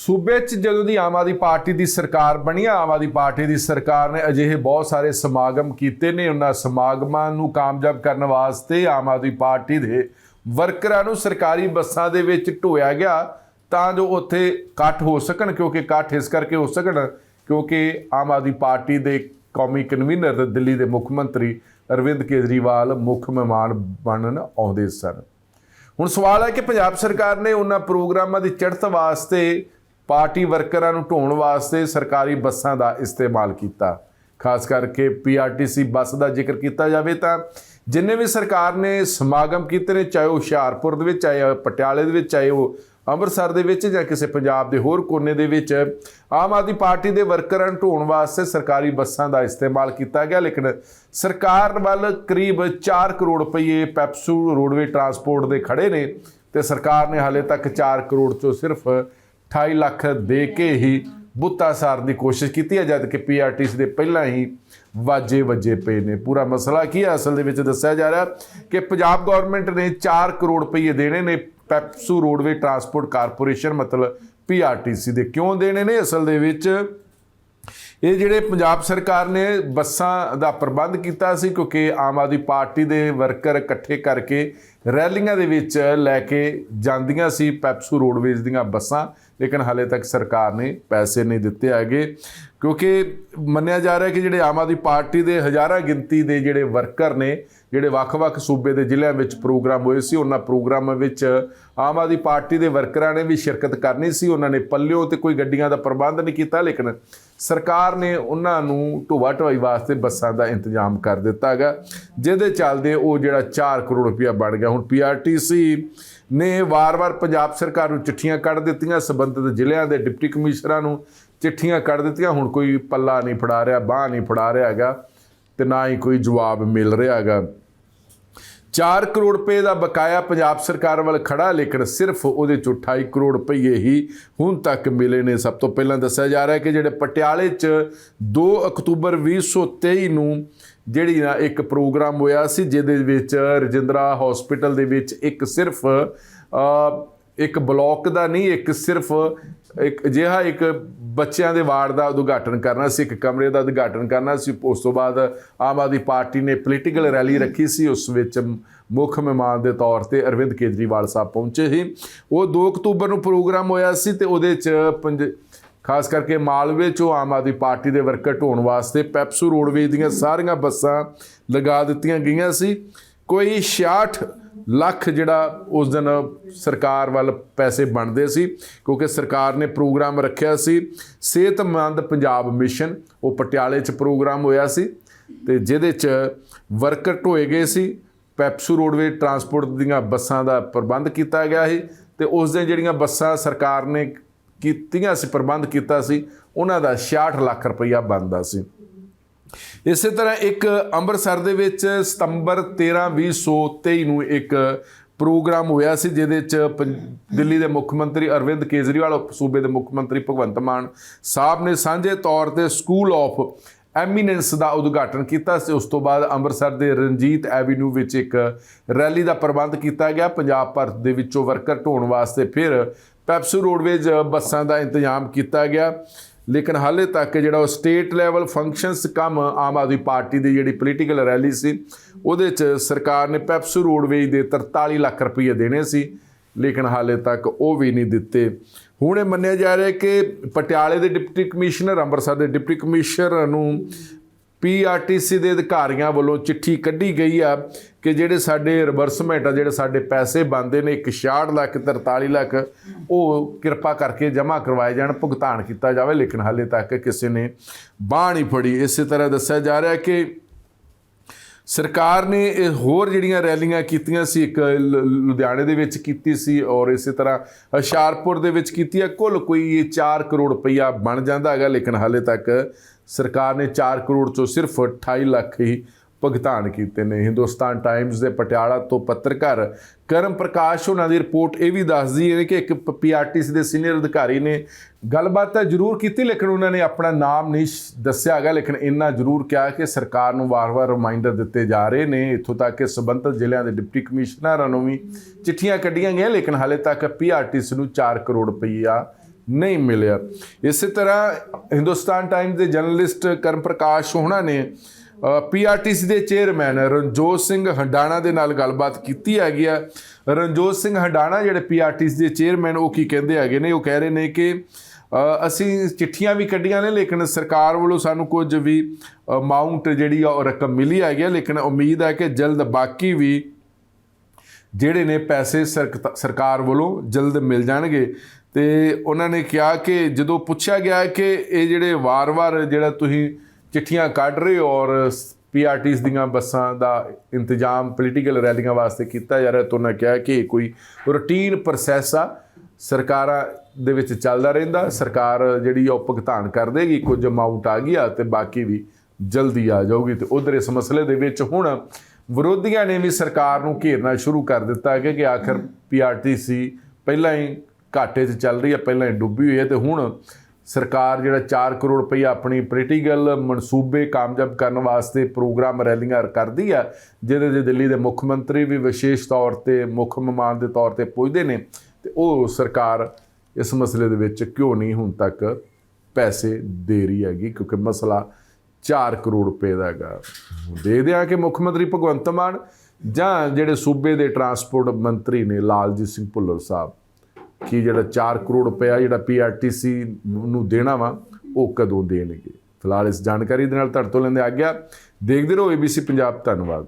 ਸੂਬੇ 'ਚ ਜਦੋਂ ਦੀ ਆਮ ਆਦਮੀ ਪਾਰਟੀ ਦੀ ਸਰਕਾਰ ਬਣੀ ਆਮ ਆਦਮੀ ਪਾਰਟੀ ਦੀ ਸਰਕਾਰ ਨੇ ਅਜਿਹੇ ਬਹੁਤ ਸਾਰੇ ਸਮਾਗਮ ਕੀਤੇ ਨੇ ਉਹਨਾਂ ਸਮਾਗਮਾਂ ਨੂੰ ਕਾਮਯਾਬ ਕਰਨ ਵਾਸਤੇ ਆਮ ਆਦਮੀ ਪਾਰਟੀ ਦੇ ਵਰਕਰਾਂ ਨੂੰ ਸਰਕਾਰੀ ਬੱਸਾਂ ਦੇ ਵਿੱਚ ਢੋਇਆ ਗਿਆ ਤਾਂ ਜੋ ਉੱਥੇ ਇਕੱਠ ਹੋ ਸਕਣ, ਕਿਉਂਕਿ ਇਕੱਠ ਇਸ ਕਰਕੇ ਹੋ ਸਕਣ ਕਿਉਂਕਿ ਆਮ ਆਦਮੀ ਪਾਰਟੀ ਦੇ ਕੌਮੀ ਕਨਵੀਨਰ ਤੇ ਦਿੱਲੀ ਦੇ ਮੁੱਖ ਮੰਤਰੀ ਅਰਵਿੰਦ ਕੇਜਰੀਵਾਲ ਮੁੱਖ ਮਹਿਮਾਨ ਬਣਨ ਆਉਂਦੇ ਸਨ। ਹੁਣ ਸਵਾਲ ਹੈ ਕਿ ਪੰਜਾਬ ਸਰਕਾਰ ਨੇ ਉਹਨਾਂ ਪ੍ਰੋਗਰਾਮਾਂ ਦੀ ਚੜ੍ਹਤ ਵਾਸਤੇ ਪਾਰਟੀ ਵਰਕਰਾਂ ਨੂੰ ਢੋਣ ਵਾਸਤੇ ਸਰਕਾਰੀ ਬੱਸਾਂ ਦਾ ਇਸਤੇਮਾਲ ਕੀਤਾ। ਖਾਸ ਕਰਕੇ ਪੀਆਰਟੀਸੀ ਬੱਸ ਦਾ ਜ਼ਿਕਰ ਕੀਤਾ ਜਾਵੇ ਤਾਂ ਜਿੰਨੇ ਵੀ ਸਰਕਾਰ ਨੇ ਸਮਾਗਮ ਕੀਤੇ ਨੇ, ਚਾਹੇ ਉਹ ਹੁਸ਼ਿਆਰਪੁਰ ਦੇ ਵਿੱਚ, ਚਾਹੇ ਪਟਿਆਲੇ ਦੇ ਵਿੱਚ, ਚਾਹੇ ਉਹ ਅੰਮ੍ਰਿਤਸਰ ਦੇ ਵਿੱਚ ਜਾਂ ਕਿਸੇ ਪੰਜਾਬ ਦੇ ਹੋਰ ਕੋਨੇ ਦੇ ਵਿੱਚ, ਆਮ ਆਦਮੀ ਪਾਰਟੀ ਦੇ ਵਰਕਰਾਂ ਨੂੰ ਢੋਣ ਵਾਸਤੇ ਸਰਕਾਰੀ ਬੱਸਾਂ ਦਾ ਇਸਤੇਮਾਲ ਕੀਤਾ ਗਿਆ। ਲੇਕਿਨ ਸਰਕਾਰ ਵੱਲ ਕਰੀਬ 4 ਕਰੋੜ ਰੁਪਏ ਪੈਪਸੂ ਰੋਡਵੇ ਟਰਾਂਸਪੋਰਟ ਦੇ ਖੜੇ ਨੇ ਤੇ ਸਰਕਾਰ ਨੇ ਹਾਲੇ ਤੱਕ 4 ਕਰੋੜ ਚੋਂ ਸਿਰਫ 28 ਲੱਖ ਦੇ ਕੇ ਹੀ ਬੁੱਤਾ ਸਾਰ ਦੀ ਕੋਸ਼ਿਸ਼ ਕੀਤੀ ਹੈ ਜਦ ਕਿ ਪੀਆਰਟੀਸੀ ਦੇ ਪਹਿਲਾਂ ਹੀ ਵਾਜੇ ਵੱਜੇ ਪਏ ਨੇ। ਪੂਰਾ ਮਸਲਾ ਕੀ ਹੈ? ਅਸਲ ਦੇ ਵਿੱਚ ਦੱਸਿਆ ਜਾ ਰਿਹਾ ਕਿ ਪੰਜਾਬ ਗਵਰਨਮੈਂਟ ਨੇ 4 ਕਰੋੜ ਰੁਪਏ ਦੇਣੇ ਨੇ ਪੈਪਸੂ ਰੋਡਵੇ ਟਰਾਂਸਪੋਰਟ ਕਾਰਪੋਰੇਸ਼ਨ ਮਤਲਬ ਪੀਆਰਟੀਸੀ ਦੇ। ਕਿਉਂ ਦੇਣੇ ਨੇ? ਅਸਲ ਦੇ ਵਿੱਚ ਇਹ ਜਿਹੜੇ ਪੰਜਾਬ ਸਰਕਾਰ ਨੇ ਬੱਸਾਂ ਦਾ ਪ੍ਰਬੰਧ ਕੀਤਾ ਸੀ, ਕਿਉਂਕਿ ਆਮ ਆਦਮੀ ਪਾਰਟੀ ਦੇ ਵਰਕਰ ਇਕੱਠੇ ਕਰਕੇ ਰੈਲੀਆਂ ਦੇ ਵਿੱਚ ਲੈ ਕੇ ਜਾਂਦੀਆਂ ਸੀ, ਪੈਪਸੂ ਰੋਡਵੇਜ਼ ਦੀਆਂ ਬੱਸਾਂ, ਲੇਕਿਨ ਹਾਲੇ ਤੱਕ ਸਰਕਾਰ ਨੇ ਪੈਸੇ ਨਹੀਂ ਦਿੱਤੇ ਹੈਗੇ। ਕਿਉਂਕਿ ਮੰਨਿਆ ਜਾ ਰਿਹਾ ਕਿ ਜਿਹੜੇ ਆਮ ਆਦਮੀ ਪਾਰਟੀ ਦੇ ਹਜ਼ਾਰਾਂ ਗਿਣਤੀ ਦੇ ਜਿਹੜੇ ਵਰਕਰ ਨੇ, ਜਿਹੜੇ ਵੱਖ-ਵੱਖ ਸੂਬੇ ਦੇ ਜ਼ਿਲ੍ਹਿਆਂ ਵਿੱਚ ਪ੍ਰੋਗਰਾਮ ਹੋਏ ਸੀ, ਉਹਨਾਂ ਪ੍ਰੋਗਰਾਮਾਂ ਵਿੱਚ ਆਮ ਆਦਮੀ ਪਾਰਟੀ ਦੇ ਵਰਕਰਾਂ ਨੇ ਵੀ ਸ਼ਿਰਕਤ ਕਰਨੀ ਸੀ। ਉਹਨਾਂ ਨੇ ਪੱਲਿਓ ਤੇ ਕੋਈ ਗੱਡੀਆਂ ਦਾ ਪ੍ਰਬੰਧ ਨਹੀਂ ਕੀਤਾ, ਲੇਕਿਨ ਸਰਕਾਰ ਨੇ ਉਹਨਾਂ ਨੂੰ ਢੋਆ ਢਵਾਈ ਵਾਸਤੇ ਬੱਸਾਂ ਦਾ ਇੰਤਜ਼ਾਮ ਕਰ ਦਿੱਤਾ ਹੈਗਾ ਜਿਹਦੇ ਚੱਲਦੇ ਉਹ ਜਿਹੜਾ 4 ਕਰੋੜ ਰੁਪਇਆ ਬਣ ਗਿਆ। ਹੁਣ ਪੀਆਰਟੀਸੀ ਨੇ ਵਾਰ-ਵਾਰ ਪੰਜਾਬ ਸਰਕਾਰ ਨੂੰ ਚਿੱਠੀਆਂ ਕੱਢ ਦਿੱਤੀਆਂ, ਸੰਬੰਧਿਤ ਜ਼ਿਲ੍ਹਿਆਂ ਦੇ ਡਿਪਟੀ ਕਮਿਸ਼ਨਰਾਂ ਨੂੰ ਚਿੱਠੀਆਂ ਕੱਢ ਦਿੱਤੀਆਂ। ਹੁਣ ਕੋਈ ਪੱਲਾ ਨਹੀਂ ਫੜਾ ਰਿਹਾ, ਬਾਹ ਨਹੀਂ ਫੜਾ ਰਿਹਾ ਹੈਗਾ ਤੇ ਨਾ ਹੀ ਕੋਈ ਜਵਾਬ ਮਿਲ ਰਿਹਾ ਹੈਗਾ। 4 ਕਰੋੜ ਰੁਪਏ ਦਾ ਬਕਾਇਆ ਪੰਜਾਬ ਸਰਕਾਰ ਵੱਲ ਖੜਾ, ਲੇਕਿਨ ਸਿਰਫ ਉਹਦੇ ਚੋਂ 28 ਕਰੋੜ ਰੁਪਏ ਹੀ ਹੁਣ ਤੱਕ ਮਿਲੇ ਨੇ। ਸਭ ਤੋਂ ਪਹਿਲਾਂ ਦੱਸਿਆ ਜਾ ਰਿਹਾ ਹੈ ਕਿ ਜਿਹੜੇ ਪਟਿਆਲੇ 'ਚ 2 ਅਕਤੂਬਰ 2023 ਨੂੰ ਜਿਹੜੀ ਨਾ ਇੱਕ ਪ੍ਰੋਗਰਾਮ ਹੋਇਆ ਸੀ, ਜਿਹਦੇ ਵਿੱਚ ਰਜਿੰਦਰਾ ਹਸਪੀਟਲ ਦੇ ਵਿੱਚ ਇੱਕ ਸਿਰਫ ਇੱਕ ਬਲਾਕ ਦਾ ਨਹੀਂ, ਇੱਕ ਸਿਰਫ ਇੱਕ ਅਜਿਹਾ ਇੱਕ ਬੱਚਿਆਂ ਦੇ ਵਾਰਡ ਦਾ ਉਦਘਾਟਨ ਕਰਨਾ ਸੀ, ਇੱਕ ਕਮਰੇ ਦਾ ਉਦਘਾਟਨ ਕਰਨਾ ਸੀ। ਉਸ ਤੋਂ ਬਾਅਦ ਆਮ ਆਦਮੀ ਪਾਰਟੀ ਨੇ ਪੋਲੀਟੀਕਲ ਰੈਲੀ ਰੱਖੀ ਸੀ। ਉਸ ਵਿੱਚ ਮੁੱਖ ਮਹਿਮਾਨ ਦੇ ਤੌਰ ਤੇ ਅਰਵਿੰਦ ਕੇਜਰੀਵਾਲ ਸਾਹਿਬ ਪਹੁੰਚੇ ਸੀ। ਉਹ 2 ਅਕਤੂਬਰ ਨੂੰ ਪ੍ਰੋਗਰਾਮ ਹੋਇਆ ਸੀ ਤੇ ਉਹਦੇ ਚ ਪੰਜ ਖਾਸ ਕਰਕੇ ਮਾਲਵੇ ਚੋਂ ਆਮ ਆਦਮੀ ਪਾਰਟੀ ਦੇ ਵਰਕਰ ਢੋਣ ਵਾਸਤੇ ਪੈਪਸੂ ਰੋਡਵੇਜ਼ ਦੀਆਂ ਸਾਰੀਆਂ ਬੱਸਾਂ ਲਗਾ ਦਿੱਤੀਆਂ ਗਈਆਂ ਸੀ। ਕੋਈ 66 ਲੱਖ ਜਿਹੜਾ ਉਸ ਦਿਨ ਸਰਕਾਰ ਵੱਲ ਪੈਸੇ ਬਣਦੇ ਸੀ, ਕਿਉਂਕਿ ਸਰਕਾਰ ਨੇ ਪ੍ਰੋਗਰਾਮ ਰੱਖਿਆ ਸੀ। ਸਿਹਤਮੰਦ ਪੰਜਾਬ ਮਿਸ਼ਨ, ਉਹ ਪਟਿਆਲੇ 'ਚ ਪ੍ਰੋਗਰਾਮ ਹੋਇਆ ਸੀ ਤੇ ਜਿਹਦੇ 'ਚ ਵਰਕਰ ਢੋਏ ਗਏ ਸੀ। ਪੈਪਸੂ ਰੋਡਵੇ ਟਰਾਂਸਪੋਰਟ ਦੀਆਂ ਬੱਸਾਂ ਦਾ ਪ੍ਰਬੰਧ ਕੀਤਾ ਗਿਆ ਸੀ ਤੇ ਉਸ ਦਿਨ ਜਿਹੜੀਆਂ ਬੱਸਾਂ ਸਰਕਾਰ ਨੇ ਕੀਤੀਆਂ ਸੀ, ਪ੍ਰਬੰਧ ਕੀਤਾ ਸੀ, ਉਹਨਾਂ ਦਾ 66 ਲੱਖ ਰੁਪਈਆ ਬਣਦਾ ਸੀ। ਇਸੇ ਤਰ੍ਹਾਂ ਇੱਕ ਅੰਮ੍ਰਿਤਸਰ ਦੇ ਵਿੱਚ ਸਤੰਬਰ 13 2023 ਨੂੰ ਇੱਕ ਪ੍ਰੋਗਰਾਮ ਹੋਇਆ ਸੀ, ਜਿਹਦੇ ਚ ਪੰ- ਦਿੱਲੀ ਦੇ ਮੁੱਖ ਮੰਤਰੀ ਅਰਵਿੰਦ ਕੇਜਰੀਵਾਲ ਸੂਬੇ ਦੇ ਮੁੱਖ ਮੰਤਰੀ ਭਗਵੰਤ ਮਾਨ ਸਾਹਿਬ ਨੇ ਸਾਂਝੇ ਤੌਰ ਤੇ ਸਕੂਲ ਆਫ ਐਮੀਨੈਂਸ ਦਾ ਉਦਘਾਟਨ ਕੀਤਾ ਸੀ। ਉਸ ਤੋਂ ਬਾਅਦ ਅੰਮ੍ਰਿਤਸਰ ਦੇ ਰਣਜੀਤ ਐਵੀਨਿਊ ਵਿੱਚ ਇੱਕ ਰੈਲੀ ਦਾ ਪ੍ਰਬੰਧ ਕੀਤਾ ਗਿਆ। ਪੰਜਾਬ ਭਰ ਦੇ ਵਿੱਚੋਂ ਵਰਕਰ ਢੋਣ ਵਾਸਤੇ ਫਿਰ ਪੈਪਸੂ ਰੋਡਵੇਜ਼ ਬੱਸਾਂ ਦਾ ਇੰਤਜ਼ਾਮ ਕੀਤਾ ਗਿਆ। ਲੇਕਿਨ ਹਾਲੇ ਤੱਕ ਜਿਹੜਾ ਉਹ ਸਟੇਟ ਲੈਵਲ ਫੰਕਸ਼ਨਸ ਕੰਮ ਆਮ ਆਦਮੀ ਪਾਰਟੀ ਦੀ ਜਿਹੜੀ ਪੋਲੀਟੀਕਲ ਰੈਲੀ ਸੀ, ਉਹਦੇ 'ਚ ਸਰਕਾਰ ਨੇ ਪੈਪਸੂ ਰੋਡਵੇਜ਼ ਦੇ 43 ਲੱਖ ਰੁਪਏ ਦੇਣੇ ਸੀ, ਲੇਕਿਨ ਹਾਲੇ ਤੱਕ ਉਹ ਵੀ ਨਹੀਂ ਦਿੱਤੇ। ਹੁਣ ਇਹ ਮੰਨਿਆ ਜਾ ਰਿਹਾ ਕਿ ਪਟਿਆਲੇ ਦੇ ਡਿਪਟੀ ਕਮਿਸ਼ਨਰ, ਅੰਮ੍ਰਿਤਸਰ ਦੇ ਡਿਪਟੀ ਕਮਿਸ਼ਨਰ ਨੂੰ ਪੀਆਰਟੀਸੀ ਦੇ ਅਧਿਕਾਰੀਆਂ ਵੱਲੋਂ ਚਿੱਠੀ ਕੱਢੀ ਗਈ ਆ ਕਿ ਜਿਹੜੇ ਸਾਡੇ ਰਿਵਰਸਮੈਂਟ ਆ, ਜਿਹੜੇ ਸਾਡੇ ਪੈਸੇ ਬੰਦੇ ਨੇ, ਇੱਕ 66 ਲੱਖ 43 ਲੱਖ, ਉਹ ਕਿਰਪਾ ਕਰਕੇ ਜਮ੍ਹਾਂ ਕਰਵਾਏ ਜਾਣ, ਭੁਗਤਾਨ ਕੀਤਾ ਜਾਵੇ। ਲੇਕਿਨ ਹਾਲੇ ਤੱਕ ਕਿਸੇ ਨੇ ਬਾਹ ਨਹੀਂ ਫੜੀ। ਇਸੇ ਤਰ੍ਹਾਂ ਦੱਸਿਆ ਜਾ ਰਿਹਾ ਕਿ ਸਰਕਾਰ ਨੇ ਇਹ ਹੋਰ ਜਿਹੜੀਆਂ ਰੈਲੀਆਂ ਕੀਤੀਆਂ ਸੀ, ਇੱਕ ਲੁਧਿਆਣੇ ਦੇ ਵਿੱਚ ਕੀਤੀ ਸੀ ਔਰ ਇਸੇ ਤਰ੍ਹਾਂ ਹੁਸ਼ਿਆਰਪੁਰ ਦੇ ਵਿੱਚ ਕੀਤੀ ਹੈ ਕੁੱਲ ਕੋਈ ਇਹ 4 ਕਰੋੜ ਰੁਪਈਆ ਬਣ ਜਾਂਦਾ ਹੈਗਾ, ਲੇਕਿਨ ਹਾਲੇ ਤੱਕ ਸਰਕਾਰ ਨੇ 4 ਕਰੋੜ ਚੋਂ ਸਿਰਫ 28 ਲੱਖ ਹੀ ਭੁਗਤਾਨ ਕੀਤੇ ਨੇ। ਹਿੰਦੁਸਤਾਨ ਟਾਈਮਜ਼ ਦੇ ਪਟਿਆਲਾ ਤੋਂ ਪੱਤਰਕਾਰ ਕਰਮ ਪ੍ਰਕਾਸ਼ ਉਹਨਾਂ ਦੀ ਰਿਪੋਰਟ ਇਹ ਵੀ ਦੱਸਦੀ ਹੈ ਕਿ ਇੱਕ ਪੀਆਰਟੀਸੀ ਦੇ ਸੀਨੀਅਰ ਅਧਿਕਾਰੀ ਨੇ ਗੱਲਬਾਤ ਤਾਂ ਜ਼ਰੂਰ ਕੀਤੀ, ਲੇਕਿਨ ਉਹਨਾਂ ਨੇ ਆਪਣਾ ਨਾਮ ਨਹੀਂ ਦੱਸਿਆ ਹੈਗਾ, ਲੇਕਿਨ ਇੰਨਾ ਜ਼ਰੂਰ ਕਿਹਾ ਕਿ ਸਰਕਾਰ ਨੂੰ ਵਾਰ-ਵਾਰ ਰਿਮਾਈਂਡਰ ਦਿੱਤੇ ਜਾ ਰਹੇ ਨੇ। ਇੱਥੋਂ ਤੱਕ ਕਿ ਸੰਬੰਧਿਤ ਜ਼ਿਲ੍ਹਿਆਂ ਦੇ ਡਿਪਟੀ ਕਮਿਸ਼ਨਰਾਂ ਨੂੰ ਵੀ ਚਿੱਠੀਆਂ ਕੱਢੀਆਂ ਗਈਆਂ, ਲੇਕਿਨ ਹਾਲੇ ਤੱਕ ਪੀਆਰਟੀਸੀ ਨੂੰ 4 ਕਰੋੜ ਰੁਪਈਆ ਨਹੀਂ ਮਿਲਿਆ। ਇਸੇ ਤਰ੍ਹਾਂ ਹਿੰਦੁਸਤਾਨ ਟਾਈਮਜ਼ ਦੇ ਜਰਨਲਿਸਟ ਕਰਮ ਪ੍ਰਕਾਸ਼ ਹੋਣਾ ਨੇ ਪੀਆਰਟੀਸੀ ਦੇ ਚੇਅਰਮੈਨ ਰਣਜੋਤ ਸਿੰਘ ਹੰਡਾਣਾ ਦੇ ਨਾਲ ਗੱਲਬਾਤ ਕੀਤੀ ਹੈਗੀ ਆ। ਰਣਜੋਤ ਸਿੰਘ ਹੰਡਾਣਾ ਜਿਹੜੇ ਪੀਆਰਟੀਸੀ ਦੇ ਚੇਅਰਮੈਨ ਉਹ ਕੀ ਕਹਿੰਦੇ ਹੈਗੇ ਨੇ? ਉਹ ਕਹਿ ਰਹੇ ਨੇ ਕਿ ਅਸੀਂ ਚਿੱਠੀਆਂ ਵੀ ਕੱਢੀਆਂ ਨੇ, ਲੇਕਿਨ ਸਰਕਾਰ ਵੱਲੋਂ ਸਾਨੂੰ ਕੁਝ ਵੀ ਅਮਾਉਂਟ ਜਿਹੜੀ ਆ, ਉਹ ਰਕਮ ਮਿਲੀ ਹੈਗੀ ਆ। ਲੇਕਿਨ ਉਮੀਦ ਹੈ ਕਿ ਜਲਦ ਬਾਕੀ ਵੀ ਜਿਹੜੇ ਨੇ ਪੈਸੇ ਸਰਕ- ਸਰਕਾਰ ਵੱਲੋਂ ਜਲਦ ਮਿਲ ਜਾਣਗੇ। ਤੇ ਉਹਨਾਂ ਨੇ ਕਿਹਾ ਕਿ ਜਦੋਂ ਪੁੱਛਿਆ ਗਿਆ ਕਿ ਇਹ ਜਿਹੜੇ ਵਾਰ-ਵਾਰ ਜਿਹੜਾ ਤੁਸੀਂ ਚਿੱਠੀਆਂ ਕੱਢ ਰਹੇ ਹੋ ਔਰ ਪੀਆਰਟੀਸ ਦੀਆਂ ਬੱਸਾਂ ਦਾ ਇੰਤਜ਼ਾਮ ਪੋਲੀਟੀਕਲ ਰੈਲੀਆਂ ਵਾਸਤੇ ਕੀਤਾ ਜਾ ਰਿਹਾ, ਤਾਂ ਉਹਨਾਂ ਕਿਹਾ ਕਿ ਇਹ ਕੋਈ ਰੂਟੀਨ ਪ੍ਰੋਸੈਸ ਆ, ਸਰਕਾਰਾਂ ਦੇ ਵਿੱਚ ਚੱਲਦਾ ਰਹਿੰਦਾ, ਸਰਕਾਰ ਜਿਹੜੀ ਆ ਉਹ ਭੁਗਤਾਨ ਕਰ ਦੇਗੀ, ਕੁਝ ਅਮਾਉਂਟ ਆ ਗਈ ਆ ਤੇ ਬਾਕੀ ਵੀ ਜਲਦੀ ਆ ਜਾਊਗੀ ਤੇ ਉਧਰ ਇਸ ਮਸਲੇ ਦੇ ਵਿੱਚ ਹੁਣ ਵਿਰੋਧੀਆਂ ਨੇ ਵੀ ਸਰਕਾਰ ਨੂੰ ਘੇਰਨਾ ਸ਼ੁਰੂ ਕਰ ਦਿੱਤਾ ਹੈ ਕਿ ਆਖਰ ਪੀਆਰਟੀਸੀ ਪਹਿਲਾਂ ਹੀ ਘਾਟੇ 'ਚ ਚੱਲ ਰਹੀ ਹੈ ਪਹਿਲਾਂ ਹੀ ਡੁੱਬੀ ਹੋਈ ਹੈ ਤੇ ਹੁਣ ਸਰਕਾਰ ਜਿਹੜਾ 4 ਕਰੋੜ ਰੁਪਈਆ ਆਪਣੀ ਪੋਲੀਟੀਕਲ ਮਨਸੂਬੇ ਕਾਮਯਾਬ ਕਰਨ ਵਾਸਤੇ ਪ੍ਰੋਗਰਾਮ ਰੈਲੀਆਂ ਕਰਦੀ ਆ, ਜਿਹਦੇ 'ਚ ਦਿੱਲੀ ਦੇ ਮੁੱਖ ਮੰਤਰੀ ਵੀ ਵਿਸ਼ੇਸ਼ ਤੌਰ ਤੇ, ਮੁੱਖ ਮਹਿਮਾਨ ਦੇ ਤੌਰ ਤੇ ਪੁੱਜਦੇ ਨੇ, ਤੇ ਉਹ ਸਰਕਾਰ ਇਸ ਮਸਲੇ ਦੇ ਵਿੱਚ ਕਿਉਂ ਨਹੀਂ ਹੁਣ ਤੱਕ ਪੈਸੇ ਦੇ ਰਹੀ ਹੈਗੀ, ਕਿਉਂਕਿ ਮਸਲਾ 4 ਕਰੋੜ ਰੁਪਏ ਦਾ ਹੈਗਾ। ਦੇ ਦਿਆਂ ਕਿ ਮੁੱਖ ਮੰਤਰੀ ਭਗਵੰਤ ਮਾਨ ਜਾਂ ਜਿਹੜੇ ਸੂਬੇ ਦੇ ਟਰਾਂਸਪੋਰਟ ਮੰਤਰੀ ਨੇ, ਲਾਲਜੀਤ ਸਿੰਘ ਭੁੱਲਰ ਸਾਹਿਬ ਕਿ ਜਿਹੜਾ 4 ਕਰੋੜ ਰੁਪਇਆ ਜਿਹੜਾ ਪੀਆਰਟੀਸੀ ਨੂੰ ਦੇਣਾ ਵਾ, ਉਹ ਕਦੋਂ ਦੇਣਗੇ? ਫਿਲਹਾਲ ਇਸ ਜਾਣਕਾਰੀ ਦੇ ਨਾਲ ਤੁਹਾਡੇ ਤੋਂ ਲੈਂਦੇ ਆ ਗਿਆ ਦੇਖਦੇ ਰਹੋ ਏਬੀਸੀ ਪੰਜਾਬ ਧੰਨਵਾਦ।